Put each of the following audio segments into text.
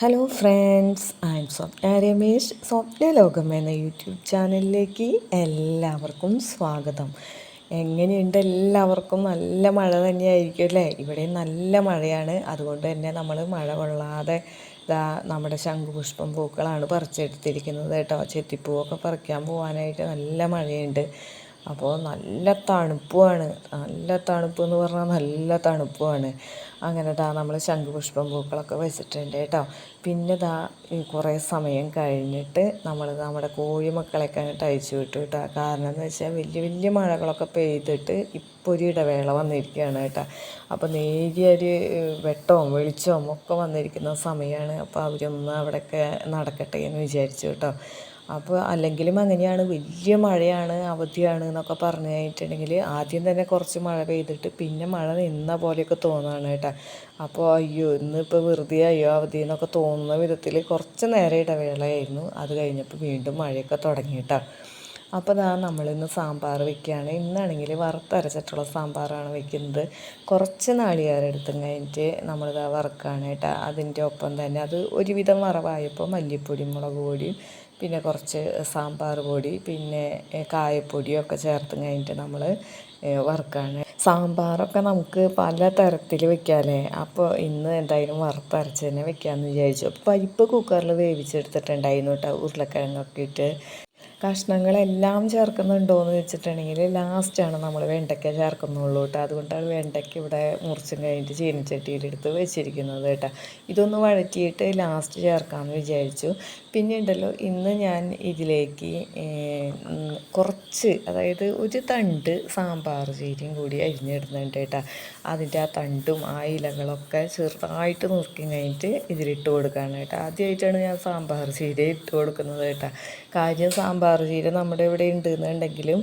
Hello friends I am Swapna Ramesh Swapna Lokam എന്ന YouTube ചാനലിലേക്ക് എല്ലാവർക്കും സ്വാഗതം. എങ്ങനെയുണ്ട് എല്ലാവർക്കും? നല്ല മഴ തന്നെയായിരിക്കും അല്ലേ? ഇവിടെ നല്ല മഴയാണ്. അതുകൊണ്ട് തന്നെ നമ്മൾ മഴ കൊള്ളാതെ ഇതാ നമ്മുടെ ശംഖുപുഷ്പം പൂക്കളാണ് പറിച്ചെടുത്തിരിക്കുന്നത് കേട്ടോ. ചെത്തിപ്പൂവൊക്കെ പറിക്കാൻ പോകാനായിട്ട് നല്ല മഴയുണ്ട്. അപ്പോൾ നല്ല തണുപ്പുമാണ് നല്ല തണുപ്പ് എന്ന് പറഞ്ഞാൽ നല്ല തണുപ്പുമാണ് അങ്ങനെ ഇതാ നമ്മൾ ശംഖുപുഷ്പം പൂക്കളൊക്കെ വെച്ചിട്ടുണ്ട് കേട്ടോ. പിന്നെ ഇതാ കുറേ സമയം കഴിഞ്ഞിട്ട് നമ്മൾ നമ്മുടെ കോഴിമക്കളെയൊക്കെ അങ്ങോട്ട് അയച്ചു വിട്ടു കേട്ടോ. കാരണം എന്ന് വെച്ചാൽ വലിയ വലിയ മഴകളൊക്കെ പെയ്തിട്ട് ഇപ്പോൾ ഒരു ഇടവേള വന്നിരിക്കുകയാണ് കേട്ടോ. അപ്പോൾ നേരിയ ഒരു വെട്ടവും വെളിച്ചവും ഒക്കെ വന്നിരിക്കുന്ന സമയമാണ് അപ്പോൾ അവരൊന്ന് അവിടെയൊക്കെ നടക്കട്ടെ എന്ന് വിചാരിച്ചു കേട്ടോ. അപ്പോൾ അല്ലെങ്കിലും അങ്ങനെയാണ് വലിയ മഴയാണ് അവധിയാണ് എന്നൊക്കെ പറഞ്ഞു കഴിഞ്ഞിട്ടുണ്ടെങ്കിൽ ആദ്യം തന്നെ കുറച്ച് മഴ പെയ്തിട്ട് പിന്നെ മഴ നിന്ന പോലെയൊക്കെ തോന്നുകയാണ് കേട്ടോ. അപ്പോൾ അയ്യോ ഇന്നിപ്പോൾ വെറുതെ അയ്യോ അവധി എന്നൊക്കെ തോന്നുന്ന വിധത്തിൽ കുറച്ച് നേരം ഇടവേളയായിരുന്നു. അത് കഴിഞ്ഞപ്പോൾ വീണ്ടും മഴയൊക്കെ തുടങ്ങി കേട്ടോ. അപ്പോൾ ഇതാ നമ്മളിന്ന് സാമ്പാർ വെക്കുകയാണ്. ഇന്നാണെങ്കിൽ വറുത്തരച്ചിട്ടുള്ള സാമ്പാറാണ് വെക്കുന്നത്. കുറച്ച് നാളികാരെടുത്തും കഴിഞ്ഞിട്ട് നമ്മളിതാ വറുക്കുകയാണ് കേട്ടോ. അതിന്റെ ഒപ്പം തന്നെ അത് ഒരുവിധം വറവായപ്പോൾ മല്ലിപ്പൊടി മുളക് പൊടിയും പിന്നെ കുറച്ച് സാമ്പാർ പൊടി പിന്നെ കായപ്പൊടിയൊക്കെ ചേർത്ത് കഴിഞ്ഞിട്ട് നമ്മൾ വറുക്കാണ്. സാമ്പാറൊക്കെ നമുക്ക് പല തരത്തിൽ വെക്കാമല്ലേ അപ്പോൾ ഇന്ന് എന്തായാലും വറുത്തരച്ച് തന്നെ വെക്കാമെന്ന് വിചാരിച്ചു. പരിപ്പ് കുക്കറിൽ വേവിച്ചെടുത്തിട്ടുണ്ടായിരുന്നു കേട്ടോ ഉരുളക്കിഴങ്ങൊക്കെ ഇട്ട്. കഷ്ണങ്ങളെല്ലാം ചേർക്കുന്നുണ്ടോ എന്ന് വെച്ചിട്ടുണ്ടെങ്കിൽ ലാസ്റ്റാണ് നമ്മൾ വെണ്ടയ്ക്ക ചേർക്കുന്നുള്ളൂ കേട്ടോ അതുകൊണ്ടാണ് വെണ്ടയ്ക്ക ഇവിടെ മുറിച്ചും കഴിഞ്ഞിട്ട് ചീനച്ചട്ടിയിലെടുത്ത് വെച്ചിരിക്കുന്നത് കേട്ടോ ഇതൊന്ന് വഴറ്റിയിട്ട് ലാസ്റ്റ് ചേർക്കാമെന്ന് വിചാരിച്ചു. പിന്നെ ഉണ്ടല്ലോ ഇന്ന് ഞാൻ ഇതിലേക്ക് കുറച്ച് അതായത് ഒരു തണ്ട് സാമ്പാർ ചീരയും കൂടി അരിഞ്ഞിടുന്നുണ്ട് കേട്ടോ. അതിന്റെ ആ തണ്ടും ആ ഇലകളൊക്കെ ചെറുതായിട്ട് നുറുക്കി കഴിഞ്ഞിട്ട് ഇതിലിട്ട് കൊടുക്കുകയാണ് കേട്ടോ. ആദ്യമായിട്ടാണ് ഞാൻ സാമ്പാർ ചീര ഇട്ട് കൊടുക്കുന്നത് കേട്ടോ. കാര്യം സാമ്പാർ ചീര നമ്മുടെ ഇവിടെ ഉണ്ട് എന്നുണ്ടെങ്കിലും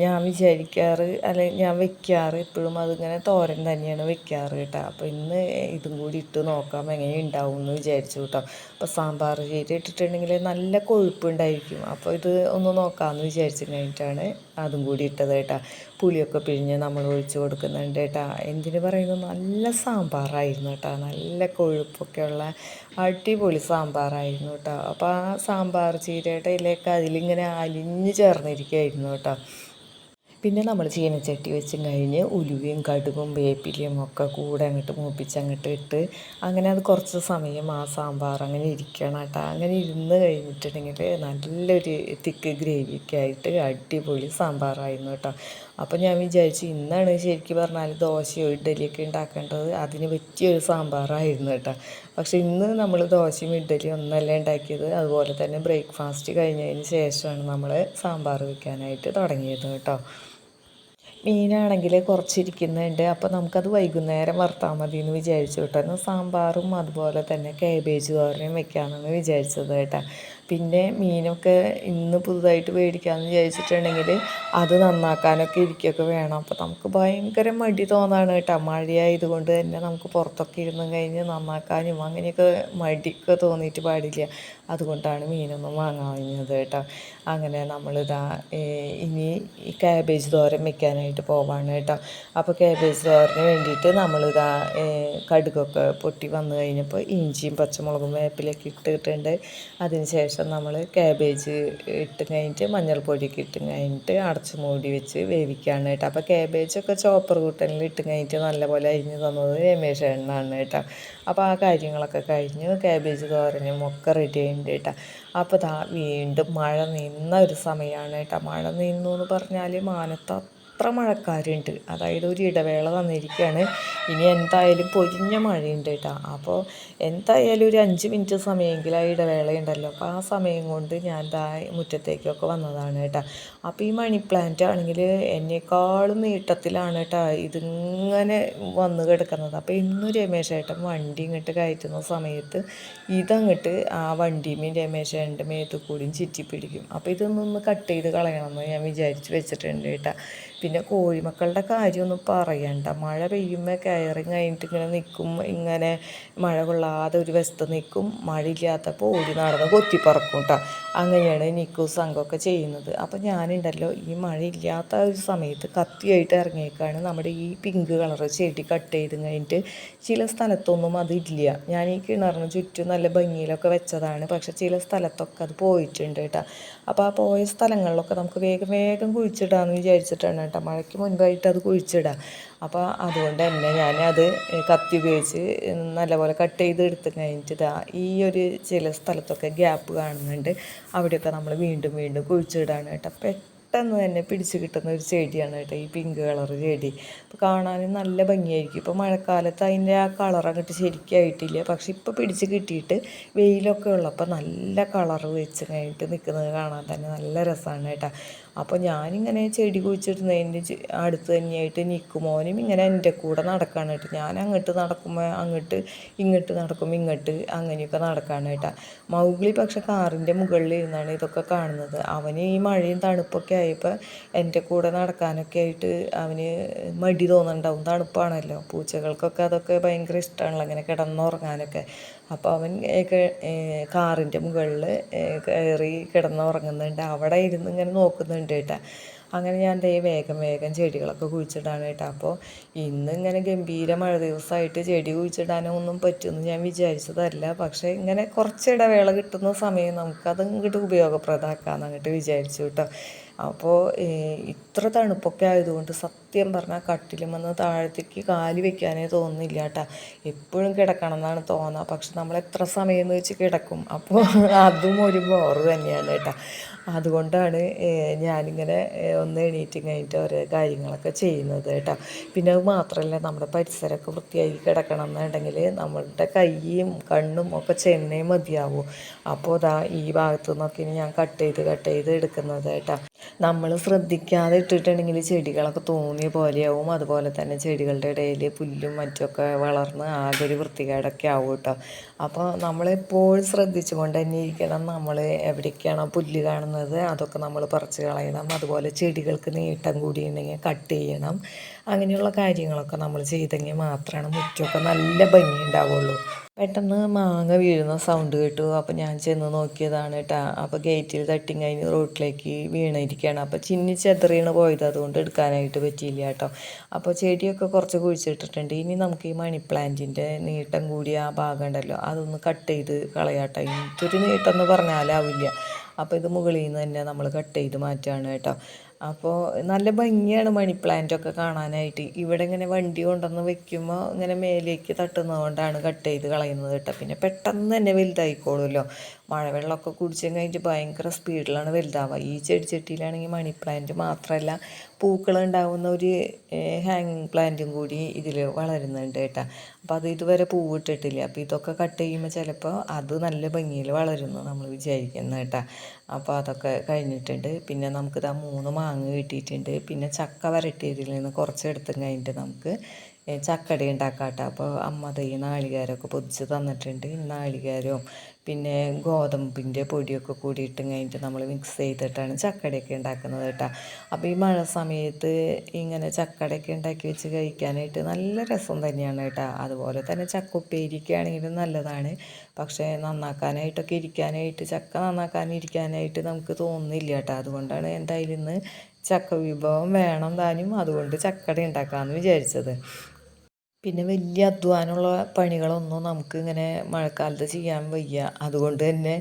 ഞാൻ വിചാരിക്കാറ് അല്ലെ ഞാൻ വെക്കാറ് എപ്പോഴും അതിങ്ങനെ തോരൻ തന്നെയാണ് വെക്കാറ് കേട്ടോ. അപ്പോൾ ഇന്ന് ഇതും കൂടി ഇട്ട് നോക്കാം എങ്ങനെ ഉണ്ടാവും എന്ന് വിചാരിച്ചു കേട്ടോ. അപ്പോൾ സാമ്പാർ ചീര ഇട്ടിട്ടുണ്ടെങ്കിൽ നല്ല കൊഴുപ്പുണ്ടായിരിക്കും. അപ്പോൾ ഇത് ഒന്ന് നോക്കാമെന്ന് വിചാരിച്ചു കഴിഞ്ഞിട്ടാണ് അതും കൂടി ഇട്ടത് കേട്ടോ. പുളിയൊക്കെ പിഴിഞ്ഞ് നമ്മൾ ഒഴിച്ച് കൊടുക്കുന്നുണ്ട് കേട്ടോ. എന്തിന് പറയുന്നു? നല്ല സാമ്പാറായിരുന്നു കേട്ടോ. നല്ല കൊഴുപ്പൊക്കെ ഉള്ള അടിപൊളി സാമ്പാറായിരുന്നു കേട്ടോ. അപ്പോൾ ആ സാമ്പാർ ചീരയുടെ ഇലയൊക്കെ അതിലിങ്ങനെ അലിഞ്ഞ് ചേർന്നിരിക്കുകയായിരുന്നു കേട്ടോ. പിന്നെ നമ്മൾ ചീനച്ചട്ടി വെച്ചും കഴിഞ്ഞ് ഉലുവയും കടുകും വേപ്പിലയും ഒക്കെ കൂടെ അങ്ങോട്ട് മൂപ്പിച്ച് അങ്ങോട്ട് ഇട്ട് അങ്ങനെ അത് കുറച്ച് സമയം ആ സാമ്പാർ അങ്ങനെ ഇരിക്കണം കേട്ടോ. അങ്ങനെ ഇരുന്ന് കഴിഞ്ഞിട്ടുണ്ടെങ്കിൽ നല്ലൊരു തിക്ക് ഗ്രേവിയൊക്കെ ആയിട്ട് അടിപൊളി സാമ്പാറായിരുന്നു കേട്ടോ. അപ്പോൾ ഞാൻ വിചാരിച്ചു ഇന്നാണ് ശരിക്കും പറഞ്ഞാൽ ദോശയോ ഇഡ്ഡലിയൊക്കെ ഉണ്ടാക്കേണ്ടത്. അതിന് പറ്റിയൊരു സാമ്പാറായിരുന്നു കേട്ടോ. പക്ഷേ ഇന്ന് നമ്മൾ ദോശയും ഇഡ്ഡലിയും ഒന്നല്ല ഉണ്ടാക്കിയത്. അതുപോലെ തന്നെ ബ്രേക്ക്ഫാസ്റ്റ് കഴിഞ്ഞതിന് ശേഷമാണ് നമ്മൾ സാമ്പാർ വയ്ക്കാനായിട്ട് തുടങ്ങിയത് കേട്ടോ. മീനാണെങ്കിൽ കുറച്ചിരിക്കുന്നുണ്ട്. അപ്പോൾ നമുക്കത് വൈകുന്നേരം വറുത്താൽ മതി എന്ന് വിചാരിച്ചു കേട്ടോ. സാമ്പാറും അതുപോലെ തന്നെ കാബേജ് തോരനും വെക്കാമെന്നാണ് വിചാരിച്ചത് കേട്ടോ. പിന്നെ മീനൊക്കെ ഇന്ന് പുതുതായിട്ട് മേടിക്കാമെന്ന് വിചാരിച്ചിട്ടുണ്ടെങ്കിൽ അത് നന്നാക്കാനൊക്കെ ഇരിക്കുകയൊക്കെ വേണം. അപ്പോൾ നമുക്ക് ഭയങ്കര മടി തോന്നാണ് കേട്ടോ. മഴയായതുകൊണ്ട് തന്നെ നമുക്ക് പുറത്തൊക്കെ ഇരുന്ന് കഴിഞ്ഞ് നന്നാക്കാനും അങ്ങനെയൊക്കെ മടിയൊക്കെ തോന്നിയിട്ട് പാടില്ല. അതുകൊണ്ടാണ് മീനൊന്നും വാങ്ങാഞ്ഞത് കേട്ടോ. അങ്ങനെ നമ്മളിതാ ഇനി ഈ കാബേജ് തോരൻ വെക്കാനായിട്ട് പോവാണ് കേട്ടോ. അപ്പോൾ ക്യാബേജ് തോരന് വേണ്ടിയിട്ട് നമ്മളിതാ കടുകൊക്കെ പൊട്ടി വന്നു കഴിഞ്ഞപ്പോൾ ഇഞ്ചിയും പച്ചമുളകും വേപ്പിലൊക്കെ ഇട്ടിട്ടുണ്ട്. അതിന് ശേഷം ശേഷം നമ്മൾ ക്യാബേജ് ഇട്ട് കഴിഞ്ഞിട്ട് മഞ്ഞൾപ്പൊടിയൊക്കെ ഇട്ട് കഴിഞ്ഞിട്ട് അടച്ച് മൂടി വെച്ച് വേവിക്കുകയാണ് കേട്ടോ. അപ്പോൾ ക്യാബേജൊക്കെ ചോപ്പർ കൂട്ടനിൽ ഇട്ട് കഴിഞ്ഞിട്ട് നല്ലപോലെ അരിഞ്ഞ് തന്നത് രമേശ് എണ്ണാണ് കേട്ടോ. അപ്പോൾ ആ കാര്യങ്ങളൊക്കെ കഴിഞ്ഞ് ക്യാബേജ് തോരനും ഒക്കെ റെഡി ആയിട്ടുണ്ട് കേട്ടോ അപ്പോൾ ദാ വീണ്ടും മഴ നിന്ന ഒരു സമയമാണ് കേട്ടോ മഴ നിന്നു എന്ന് പറഞ്ഞാൽ മാനത്ത് അത്ര മഴക്കാരുണ്ട്. അതായത് ഒരു ഇടവേള തന്നിരിക്കുകയാണ് ഇനി എന്തായാലും പൊരിഞ്ഞ മഴയുണ്ട് കേട്ടോ. അപ്പോൾ എന്തായാലും ഒരു അഞ്ച് മിനിറ്റ് സമയമെങ്കിലും ആ ഇടവേള ഉണ്ടല്ലോ അപ്പോൾ ആ സമയം കൊണ്ട് ഞാൻ ദാ മുറ്റത്തേക്കൊക്കെ വന്നതാണ് കേട്ടോ. അപ്പോൾ ഈ മണി പ്ലാന്റ് ആണെങ്കിൽ എന്നെക്കാളും നീട്ടത്തിലാണ് കേട്ടോ ഇതിങ്ങനെ വന്ന് കിടക്കുന്നത്. അപ്പോൾ ഇന്നും രമേശേട്ടൻ വണ്ടി ഇങ്ങോട്ട് കയറ്റുന്ന സമയത്ത് ഇതങ്ങോട്ട് ആ വണ്ടിയും രമേശ് ഏട്ടന്റെ മേത്ത് കൂടിയും ചുറ്റി പിടിക്കും അപ്പോൾ ഇതൊന്നൊന്ന് കട്ട് ചെയ്ത് കളയണമെന്ന് ഞാൻ വിചാരിച്ച് വെച്ചിട്ടുണ്ട് കേട്ടോ. പിന്നെ കോഴിമക്കളുടെ കാര്യമൊന്നും പറയണ്ട. മഴ പെയ്യുമ്പോൾ കയറിങ് കഴിഞ്ഞിട്ട് ഇങ്ങനെ നിൽക്കും ഇങ്ങനെ മഴ കൊള്ളാതെ ഒരു വശത്ത് നിൽക്കും മഴയില്ലാത്തപ്പോൾ ഓടി നടന്ന് കൊത്തിപ്പറക്കും കേട്ടോ അങ്ങനെയാണ് നിക്കു സംഘമൊക്കെ ചെയ്യുന്നത്. അപ്പോൾ ഞാനുണ്ടല്ലോ ഈ മഴയില്ലാത്ത ഒരു സമയത്ത് കത്തിയായിട്ട് ഇറങ്ങിയേക്കാണ്. നമ്മുടെ ഈ പിങ്ക് കളർ ചെടി കട്ട് ചെയ്ത് കഴിഞ്ഞിട്ട് ചില സ്ഥലത്തൊന്നും അതില്ല. ഞാൻ ഈ കിണറിന് ചുറ്റും നല്ല ഭംഗിയിലൊക്കെ വെച്ചതാണ്. പക്ഷേ ചില സ്ഥലത്തൊക്കെ അത് പോയിട്ടുണ്ട് കേട്ടോ അപ്പോൾ ആ പോയ സ്ഥലങ്ങളിലൊക്കെ നമുക്ക് വേഗം വേഗം കുഴിച്ചിടാമെന്ന് വിചാരിച്ചിട്ടാണ് കേട്ടോ. മഴയ്ക്ക് മുൻപായിട്ട് അത് കുഴിച്ചിടാം. അപ്പോൾ അതുകൊണ്ട് തന്നെ അത് കത്തി ഉപയോഗിച്ച് നല്ലപോലെ കട്ട് ചെയ്ത് എടുത്ത് കഴിഞ്ഞിട്ട് ഇതാ ഈ ഒരു ചില സ്ഥലത്തൊക്കെ ഗ്യാപ്പ് കാണുന്നുണ്ട്. അവിടെയൊക്കെ നമ്മൾ വീണ്ടും വീണ്ടും കുഴിച്ചിടാണ് കേട്ടോ. പെട്ടെന്ന് തന്നെ പിടിച്ച് കിട്ടുന്ന ഒരു ചെടിയാണ് കേട്ടോ ഈ പിങ്ക് കളർ ചെടി. അപ്പോൾ കാണാനും നല്ല ഭംഗിയായിരിക്കും. ഇപ്പോൾ മഴക്കാലത്ത് അതിന്റെ ആ കളർ അങ്ങോട്ട് ശരിക്കായിട്ടില്ല. പക്ഷെ ഇപ്പോൾ പിടിച്ച് കിട്ടിയിട്ട് വെയിലൊക്കെ ഉള്ളപ്പോൾ നല്ല കളർ വെച്ച് കഴിഞ്ഞിട്ട് നിൽക്കുന്നത് കാണാൻ തന്നെ നല്ല രസമാണ് കേട്ടോ. അപ്പോൾ ഞാനിങ്ങനെ ചെടി കുഴിച്ചിടുന്നതിന്റെ അടുത്ത് തന്നെയായിട്ട് നിൽക്കുമോനും ഇങ്ങനെ എന്റെ കൂടെ നടക്കാണ് കേട്ടോ. ഞാൻ അങ്ങോട്ട് നടക്കുമ്പോൾ അങ്ങോട്ട് ഇങ്ങോട്ട് നടക്കുമ്പോൾ ഇങ്ങോട്ട് അങ്ങനെയൊക്കെ നടക്കാണ് കേട്ടോ. മൗഗ്ലി പക്ഷെ കാറിന്റെ മുകളിൽ ഇരുന്നാണ് ഇതൊക്കെ കാണുന്നത്. അവന് ഈ മഴയും തണുപ്പൊക്കെ ആയപ്പോൾ എന്റെ കൂടെ നടക്കാനൊക്കെ ആയിട്ട് അവന് മടി തോന്നുന്നുണ്ടാവും തണുപ്പാണല്ലോ. പൂച്ചകൾക്കൊക്കെ അതൊക്കെ ഭയങ്കര ഇഷ്ടമാണല്ലോ അങ്ങനെ കിടന്നുറങ്ങാനൊക്കെ. അപ്പോൾ അവൻ കാറിന്റെ മുകളിൽ കയറി കിടന്നുറങ്ങുന്നുണ്ട് അവിടെ ഇരുന്ന് ഇങ്ങനെ നോക്കുന്നുണ്ട് കേട്ടോ. അങ്ങനെ ഞാൻ ദേ വേഗം വേഗം ചെടികളൊക്കെ കുഴിച്ചിടാണ് കേട്ടോ. അപ്പോൾ ഇന്ന് ഇങ്ങനെ ഗംഭീര മഴ ദിവസമായിട്ട് ചെടി കുഴിച്ചിടാനോ ഒന്നും പറ്റുമെന്ന് ഞാൻ വിചാരിച്ചതല്ല. പക്ഷേ ഇങ്ങനെ കുറച്ച് ഇടവേള കിട്ടുന്ന സമയം നമുക്കത് ഇങ്ങോട്ട് ഉപയോഗപ്രദമാക്കാമെന്ന് അങ്ങോട്ട് വിചാരിച്ചു കേട്ടോ. അപ്പോൾ ഇത്ര തണുപ്പൊക്കെ ആയതുകൊണ്ട് സത്യം പറഞ്ഞാൽ കട്ടിലും വന്ന് താഴത്തേക്ക് കാൽ വെക്കാനേ തോന്നുന്നില്ല കേട്ടോ എപ്പോഴും കിടക്കണം എന്നാണ് തോന്നുക പക്ഷെ നമ്മൾ എത്ര സമയം എന്ന് വെച്ച് കിടക്കും. അപ്പോൾ അതും ഒരു ബോറ് തന്നെയാണ് കേട്ടോ അതുകൊണ്ടാണ് ഞാനിങ്ങനെ ഒന്ന് എണീറ്റ് കഴിഞ്ഞിട്ട് ഓരോ കാര്യങ്ങളൊക്കെ ചെയ്യുന്നത് കേട്ടോ പിന്നെ അത് മാത്രമല്ല നമ്മുടെ പരിസരമൊക്കെ വൃത്തിയായി കിടക്കണം എന്നുണ്ടെങ്കിൽ നമ്മളുടെ കൈയും കണ്ണും ഒക്കെ ചെന്നേ മതിയാവും. അപ്പോൾ ഇതാ ഈ ഭാഗത്തു നിന്നൊക്കെ ഞാൻ കട്ട് ചെയ്ത് കട്ട് ചെയ്ത് എടുക്കുന്നത് കേട്ടോ നമ്മൾ ശ്രദ്ധിക്കാതെ ഇട്ടിട്ടുണ്ടെങ്കിൽ ചെടികളൊക്കെ തോന്നിയ പോലെയാവും. അതുപോലെ തന്നെ ചെടികളുടെ ഇടയിൽ പുല്ലും മറ്റുമൊക്കെ വളർന്ന് ആകെ ഒരു വൃത്തികേടൊക്കെ ആവും കേട്ടോ. അപ്പോൾ നമ്മളെപ്പോഴും ശ്രദ്ധിച്ചു കൊണ്ട് തന്നെ ഇരിക്കണം നമ്മൾ എവിടേക്കാണോ പുല്ല് കാണുന്നത് അതൊക്കെ നമ്മൾ പറിച്ച് കളയണം. അതുപോലെ ചെടികൾക്ക് നീട്ടം കൂടി ഉണ്ടെങ്കിൽ കട്ട് ചെയ്യണം. അങ്ങനെയുള്ള കാര്യങ്ങളൊക്കെ നമ്മൾ ചെയ്തെങ്കിൽ മാത്രമാണ് മുറ്റമൊക്കെ നല്ല ഭംഗി ഉണ്ടാവുള്ളൂ പെട്ടെന്ന് മാങ്ങ വീഴുന്ന സൗണ്ട് കേട്ടു. അപ്പോൾ ഞാൻ ചെന്ന് നോക്കിയതാണ് കേട്ടോ അപ്പോൾ ഗേറ്റിൽ തട്ടി കഴിഞ്ഞ് റോട്ടിലേക്ക് വീണിരിക്കുകയാണ് അപ്പോൾ ചിന്നി ചെതറിയാണ് പോയത്. അതുകൊണ്ട് എടുക്കാനായിട്ട് പറ്റിയില്ല കേട്ടോ അപ്പോൾ ചെടിയൊക്കെ കുറച്ച് കുഴിച്ചിട്ടിട്ടുണ്ട്. ഇനി നമുക്ക് ഈ മണി പ്ലാന്റിന്റെ നീട്ടം കൂടിയ ആ ഭാഗം ഉണ്ടല്ലോ അതൊന്ന് കട്ട് ചെയ്ത് കളയാട്ടോ. എനിക്കൊരു നീട്ടം എന്ന് പറഞ്ഞാലാവില്ല. അപ്പോൾ ഇത് മുകളിൽ നിന്ന് തന്നെ നമ്മൾ കട്ട് ചെയ്ത് മാറ്റുകയാണ് കേട്ടോ അപ്പോൾ നല്ല ഭംഗിയാണ് മണി പ്ലാന്റൊക്കെ കാണാനായിട്ട്. ഇവിടെ ഇങ്ങനെ വണ്ടി കൊണ്ടുവന്ന് വെക്കുമ്പോൾ ഇങ്ങനെ മേലേക്ക് തട്ടുന്നതുകൊണ്ടാണ് കട്ട് ചെയ്ത് കളയുന്നത് കേട്ടോ. പിന്നെ പെട്ടെന്ന് തന്നെ വലുതായിക്കോളുമല്ലോ. മഴവെള്ളമൊക്കെ കുടിച്ചു കഴിഞ്ഞിട്ട് ഭയങ്കര സ്പീഡിലാണ് വലുതാവുക. ഈ ചെടിച്ചട്ടിയിലാണെങ്കിൽ മണി പ്ലാന്റ് മാത്രമല്ല പൂക്കളുണ്ടാവുന്ന ഒരു ഹാങ്ങിങ് പ്ലാന്റും കൂടി ഇതിൽ വളരുന്നുണ്ട് കേട്ടോ. അപ്പോൾ അത് ഇതുവരെ പൂവിട്ടിട്ടില്ല അപ്പോൾ ഇതൊക്കെ കട്ട് ചെയ്യുമ്പോൾ ചിലപ്പോൾ അത് നല്ല ഭംഗിയിൽ വളരുന്നു നമ്മൾ വിചാരിക്കുന്നത് കേട്ടോ. അപ്പോൾ അതൊക്കെ കഴിഞ്ഞിട്ടുണ്ട്. പിന്നെ നമുക്കിതാ മൂന്ന് മാങ്ങ കിട്ടിയിട്ടുണ്ട്. പിന്നെ ചക്ക വരട്ടിയതിൽ നിന്ന് കുറച്ച് എടുത്തും കഴിഞ്ഞിട്ട് നമുക്ക് ചക്കടി കേട്ടോ അപ്പോൾ അമ്മ തൈ നാളികേരമൊക്കെ പൊതിച്ച് തന്നിട്ടുണ്ട്. നാളികേരവും പിന്നെ ഗോതമ്പിന്റെ പൊടിയൊക്കെ കൂടിയിട്ട് കഴിഞ്ഞിട്ട് നമ്മൾ മിക്സ് ചെയ്തിട്ടാണ് ചക്കടയൊക്കെ ഉണ്ടാക്കുന്നത് കേട്ടോ. അപ്പോൾ ഈ മഴ സമയത്ത് ഇങ്ങനെ ചക്കടയൊക്കെ ഉണ്ടാക്കി വെച്ച് കഴിക്കാനായിട്ട് നല്ല രസം തന്നെയാണ് കേട്ടോ. അതുപോലെ തന്നെ ചക്ക ഉപ്പേരിക്കുകയാണെങ്കിലും നല്ലതാണ്. പക്ഷേ നന്നാക്കാനായിട്ടൊക്കെ ഇരിക്കാനായിട്ട് ചക്ക നന്നാക്കാനിരിക്കാനായിട്ട് നമുക്ക് തോന്നുന്നില്ല കേട്ടോ. അതുകൊണ്ടാണ് എന്തായാലും ഇന്ന് ചക്ക വിഭവം വേണം താനും അതുകൊണ്ട് ചക്കട ഉണ്ടാക്കാമെന്ന് വിചാരിച്ചത്. പിന്നെ വലിയ അധ്വാനമുള്ള പണികളൊന്നും നമുക്ക് ഇങ്ങനെ മഴക്കാലത്ത് ചെയ്യാൻ വയ്യ. അതുകൊണ്ട് തന്നെ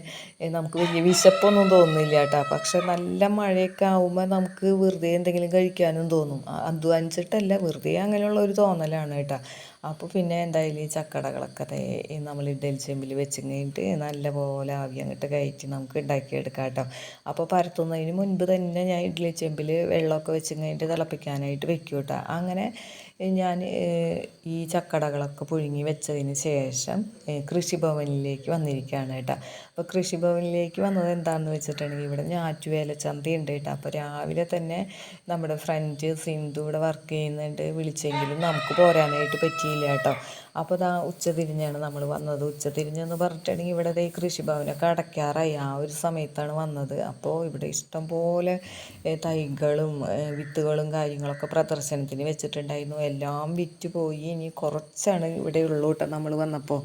നമുക്ക് വലിയ വിശപ്പൊന്നും തോന്നുന്നില്ല കേട്ടോ. പക്ഷെ നല്ല മഴയൊക്കെ ആകുമ്പോൾ നമുക്ക് വെറുതെ എന്തെങ്കിലും കഴിക്കാനും തോന്നും. അധ്വാനിച്ചിട്ടല്ല വെറുതെ അങ്ങനെയുള്ള ഒരു തോന്നലാണ് കേട്ടോ. അപ്പോൾ പിന്നെ എന്തായാലും ഈ ചക്കടകളൊക്കെ നമ്മൾ ഇഡലി ചെമ്പിൽ വെച്ച് കഴിഞ്ഞിട്ട് നല്ലപോലെ ആവി അങ്ങോട്ട് കയറ്റി നമുക്ക് ഉണ്ടാക്കിയെടുക്കാം കേട്ടോ. അപ്പോൾ പരത്തുന്നതിന് മുൻപ് തന്നെ ഞാൻ ഇഡ്ഡലി ചെമ്പിൽ വെള്ളമൊക്കെ വെച്ച് കഴിഞ്ഞിട്ട് തിളപ്പിക്കാനായിട്ട് വെക്കും കേട്ടോ. അങ്ങനെ ഞാൻ ഈ ചക്കടകളൊക്കെ പുഴുങ്ങി വെച്ചതിന് ശേഷം കൃഷിഭവനിലേക്ക് വന്നിരിക്കുകയാണ് കേട്ടോ. അപ്പോൾ കൃഷിഭവനിലേക്ക് വന്നത് എന്താണെന്ന് വെച്ചിട്ടുണ്ടെങ്കിൽ ഇവിടെ ഞാറ്റുവേല ചന്ത ഉണ്ട് കേട്ടോ. അപ്പോൾ രാവിലെ തന്നെ നമ്മുടെ ഫ്രണ്ട് സിന്ധു ഇവിടെ വർക്ക് ചെയ്യുന്നുണ്ട്. വിളിച്ചെങ്കിലും നമുക്ക് പോരാനായിട്ട് പറ്റിയില്ല കേട്ടോ. അപ്പോൾ ഇതാ ഉച്ചതിരിഞ്ഞാണ് നമ്മൾ വന്നത്. ഉച്ച തിരിഞ്ഞെന്ന് പറഞ്ഞിട്ടുണ്ടെങ്കിൽ ഇവിടെ ഈ കൃഷിഭവനൊക്കെ അടയ്ക്കാറായി ആ ഒരു സമയത്താണ് വന്നത്. അപ്പോൾ ഇവിടെ ഇഷ്ടം പോലെ തൈകളും വിത്തുകളും കാര്യങ്ങളൊക്കെ പ്രദർശനത്തിന് വെച്ചിട്ടുണ്ടായിരുന്നു. എല്ലാം വിറ്റ് പോയി. ഇനി കുറച്ചാണ് ഇവിടെ ഉള്ളൂ കേട്ടോ നമ്മൾ വന്നപ്പോൾ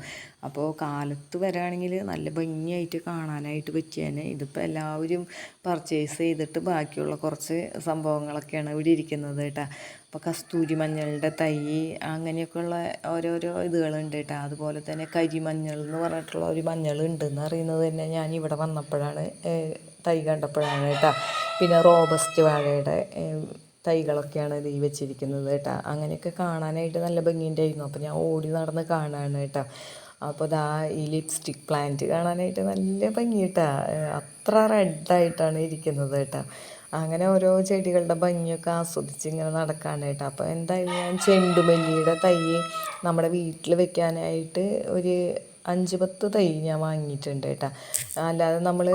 അപ്പോൾ കാലത്ത് വരാണെങ്കിൽ നല്ല ഭംഗിയായിട്ട് കാണാനായിട്ട് പറ്റിയേനെ. ഇതിപ്പോൾ എല്ലാവരും പർച്ചേസ് ചെയ്തിട്ട് ബാക്കിയുള്ള കുറച്ച് സംഭവങ്ങളൊക്കെയാണ് ഇവിടെ ഇരിക്കുന്നത് കേട്ടോ അപ്പോൾ കസ്തൂരി മഞ്ഞളുടെ തൈ അങ്ങനെയൊക്കെയുള്ള ഓരോരോ ഇതുകളുണ്ട് കേട്ടോ. അതുപോലെ തന്നെ കരിമഞ്ഞൾ എന്ന് പറഞ്ഞിട്ടുള്ള ഒരു മഞ്ഞൾ ഉണ്ടെന്ന് അറിയുന്നത് തന്നെ ഞാൻ ഇവിടെ വന്നപ്പോഴാണ് തൈ കണ്ടപ്പോഴാണ് കേട്ടോ. പിന്നെ റോബസ്റ്റ് വാഴയുടെ തൈകളൊക്കെയാണ് ഇത് വെച്ചിരിക്കുന്നത് കേട്ടോ. അങ്ങനെയൊക്കെ കാണാനായിട്ട് നല്ല ഭംഗിയുണ്ടായിരുന്നു. അപ്പോൾ ഞാൻ ഓടി നടന്ന് കാണാണ് കേട്ടോ. അപ്പോൾ ദാ ഈ ലിപ്സ്റ്റിക് പ്ലാന്റ് കാണാനായിട്ട് നല്ല ഭംഗി കേട്ടോ. അത്ര റെഡായിട്ടാണ് ഇരിക്കുന്നത് കേട്ടോ. അങ്ങനെ ഓരോ ചെടികളുടെ ഭംഗിയൊക്കെ ആസ്വദിച്ച് ഇങ്ങനെ നടക്കാണ് കേട്ടോ അപ്പോൾ എന്തായാലും ഞാൻ ചെണ്ടുമല്ലിയുടെ തൈ നമ്മുടെ വീട്ടിൽ വെക്കാനായിട്ട് ഒരു അഞ്ച് പത്ത് തൈ ഞാൻ വാങ്ങിയിട്ടുണ്ട് കേട്ടോ. അല്ലാതെ നമ്മൾ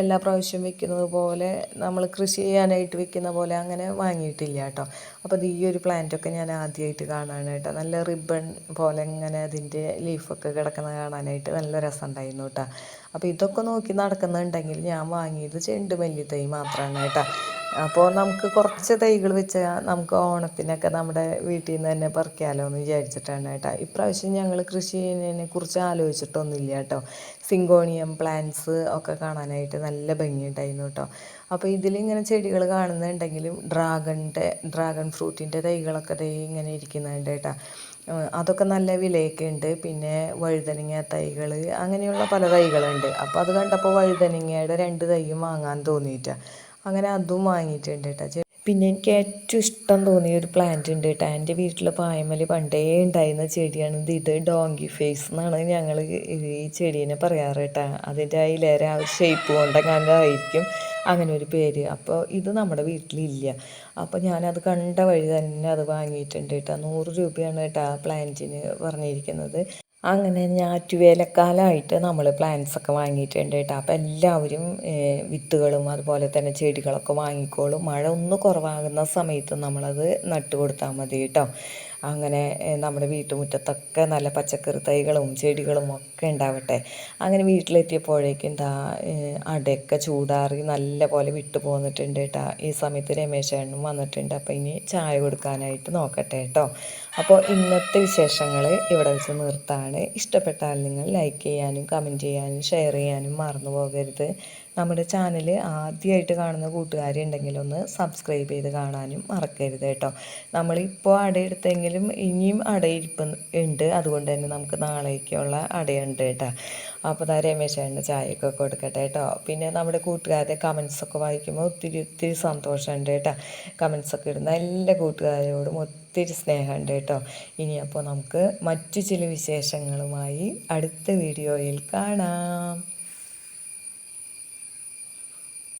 എല്ലാ പ്രാവശ്യം വെക്കുന്നത് പോലെ നമ്മൾ കൃഷി ചെയ്യാനായിട്ട് വെക്കുന്ന പോലെ അങ്ങനെ വാങ്ങിയിട്ടില്ല കേട്ടോ. അപ്പോൾ ഈ ഒരു പ്ലാന്റൊക്കെ ഞാൻ ആദ്യമായിട്ട് കാണാനായിട്ട് കേട്ടോ. നല്ല റിബൺ പോലെ ഇങ്ങനെ അതിന്റെ ലീഫൊക്കെ കിടക്കുന്നത് കാണാനായിട്ട് നല്ല രസമുണ്ടായിരുന്നു കേട്ടോ. അപ്പോൾ ഇതൊക്കെ നോക്കി നടക്കുന്നുണ്ടെങ്കിൽ ഞാൻ വാങ്ങിയത് ചെണ്ടുമല്ലി തൈ മാത്രമാണ് കേട്ടോ. അപ്പോൾ നമുക്ക് കുറച്ച് തൈകൾ വെച്ച് നമുക്ക് ഓണത്തിനൊക്കെ നമ്മുടെ വീട്ടിൽ നിന്ന് തന്നെ പറിക്കാമല്ലോ എന്ന് വിചാരിച്ചിട്ടാണ് കേട്ടോ. ഇപ്രാവശ്യം ഞങ്ങൾ കൃഷി ചെയ്യുന്നതിനെ കുറിച്ച് ആലോചിച്ചിട്ടൊന്നുമില്ല കേട്ടോ. സിങ്കോണിയം പ്ലാന്റ്സ് ഒക്കെ കാണാനായിട്ട് നല്ല ഭംഗിയുണ്ടായിരുന്നു കേട്ടോ. അപ്പോൾ ഇതിലിങ്ങനെ ചെടികൾ കാണുന്നുണ്ടെങ്കിലും ഡ്രാഗണിന്റെ ഡ്രാഗൺ ഫ്രൂട്ടിന്റെ തൈകളൊക്കെ ദേ ഇങ്ങനെ ഇരിക്കുന്നുണ്ട് കേട്ടോ. അതൊക്കെ നല്ല വിലയൊക്കെ ഉണ്ട്. പിന്നെ വഴുതനങ്ങ തൈകൾ അങ്ങനെയുള്ള പല തൈകളുണ്ട്. അപ്പോൾ അത് കണ്ടപ്പോൾ വഴുതനങ്ങയുടെ രണ്ട് തൈയും വാങ്ങാൻ തോന്നിയിട്ടാണ് അങ്ങനെ അതും വാങ്ങിയിട്ടുണ്ട് കേട്ടോ പിന്നെ എനിക്ക് ഏറ്റവും ഇഷ്ടം തോന്നിയ ഒരു പ്ലാന്റ് ഉണ്ട് കേട്ടോ എന്റെ വീട്ടിൽ പായമലി പണ്ടേ ഉണ്ടായിരുന്ന ചെടിയാണ് ഇത്. ഡോങ്കി ഫേസ് എന്നാണ് ഞങ്ങൾ ഈ ചെടീനെ പറയാറ് കേട്ടോ അതിന്റെ ആ ഇലേര ആ ഷേപ്പ് കൊണ്ടങ്ങാനായിരിക്കും അങ്ങനെ ഒരു പേര്. അപ്പോൾ ഇത് നമ്മുടെ വീട്ടിലില്ല. അപ്പോൾ ഞാനത് കണ്ട വഴി തന്നെ അത് വാങ്ങിയിട്ടുണ്ട് കേട്ടോ. നൂറ് രൂപയാണ് കേട്ടോ ആ പ്ലാന്റിന് പറഞ്ഞിരിക്കുന്നത്. അങ്ങനെ ഞാറ്റുവേലക്കാലമായിട്ട് നമ്മൾ പ്ലാന്റ്സൊക്കെ വാങ്ങിയിട്ടുണ്ട് കേട്ടോ. അപ്പോൾ എല്ലാവരും വിത്തുകളും അതുപോലെ തന്നെ ചെടികളൊക്കെ വാങ്ങിക്കോളും. മഴ ഒന്ന് കുറവാകുന്ന സമയത്ത് നമ്മളത് നട്ടു കൊടുത്താൽ മതി കേട്ടോ. അങ്ങനെ നമ്മുടെ വീട്ടുമുറ്റത്തൊക്കെ നല്ല പച്ചക്കറി തൈകളും ചെടികളും ഒക്കെ ഉണ്ടാവട്ടെ. അങ്ങനെ വീട്ടിലെത്തിയപ്പോഴേക്കും ദാ അടയൊക്കെ ചൂടാറി നല്ല പോലെ വിട്ടു പോന്നിട്ടുണ്ട് കേട്ടോ ഈ സമയത്ത് രമേശേണ്ണും വന്നിട്ടുണ്ട്. അപ്പോൾ ഇനി ചായ കൊടുക്കാനായിട്ട് നോക്കട്ടെ കേട്ടോ അപ്പോൾ ഇന്നത്തെ വിശേഷങ്ങൾ ഇവിടെ വെച്ച് നിർത്താണ്. ഇഷ്ടപ്പെട്ടാൽ നിങ്ങൾ ലൈക്ക് ചെയ്യാനും കമന്റ് ചെയ്യാനും ഷെയർ ചെയ്യാനും മറന്നു പോകരുത്. നമ്മുടെ ചാനൽ ആദ്യമായിട്ട് കാണുന്ന കൂട്ടുകാരുണ്ടെങ്കിൽ ഒന്ന് സബ്സ്ക്രൈബ് ചെയ്ത് കാണാനും മറക്കരുത് കേട്ടോ. നമ്മളിപ്പോൾ അടയെടുത്തെങ്കിലും ഇനിയും അടയിരിപ്പ് ഉണ്ട്. അതുകൊണ്ട് തന്നെ നമുക്ക് നാളേക്കുള്ള അടയുണ്ട് കേട്ടോ. അപ്പോൾ താ രമേശേന്റെ ചായയൊക്കെ കൊടുക്കട്ടെ കേട്ടോ. പിന്നെ നമ്മുടെ കൂട്ടുകാരുടെ കമൻസൊക്കെ വായിക്കുമ്പോൾ ഒത്തിരി ഒത്തിരി സന്തോഷമുണ്ട് കേട്ടോ. കമൻസൊക്കെ ഇടുന്ന എല്ലാ കൂട്ടുകാരോടും ഒത്തിരി സ്നേഹമുണ്ട് കേട്ടോ. ഇനി അപ്പോൾ നമുക്ക് മറ്റു ചില വിശേഷങ്ങളുമായി അടുത്ത വീഡിയോയിൽ കാണാം.